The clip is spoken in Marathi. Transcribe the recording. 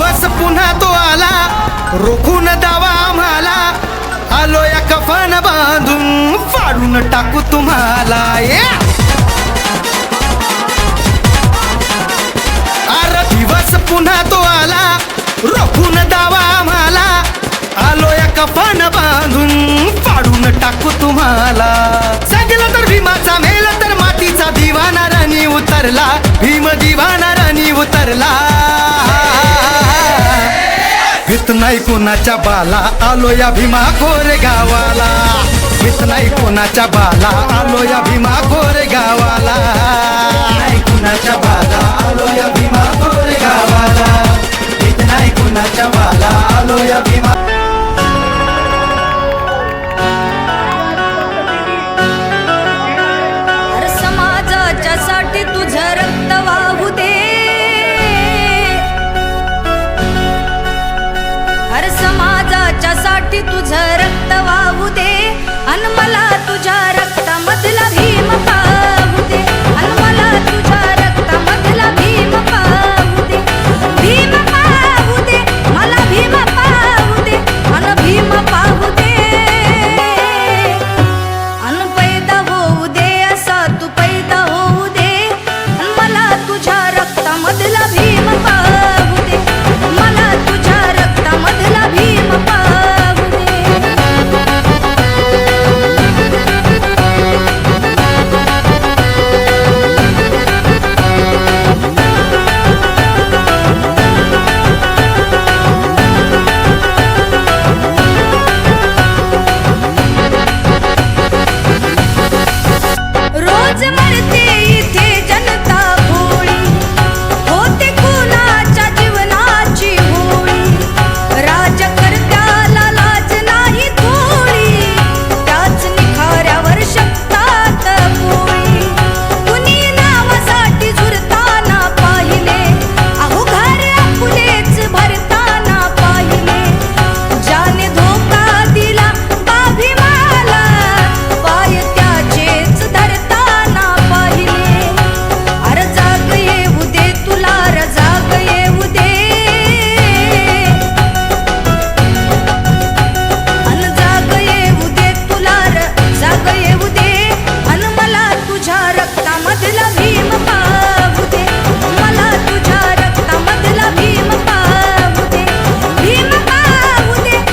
दिवस पुन्हा तो आला. रोखून दावा आम्हाला. आलो या कफन बांधून. फाडून टाकू तुम्हाला. भीत नाही कोणाच्या बाला आलो या भीमा कोरे गावाला. भीत नाही कोणाच्या बाला आलो या भीमा कोरे गावाला नाही कोणाच्या बाला आलो या भीमा कोरे गावाला. भीत नाही कोणाच्या बाला आलो या भीमा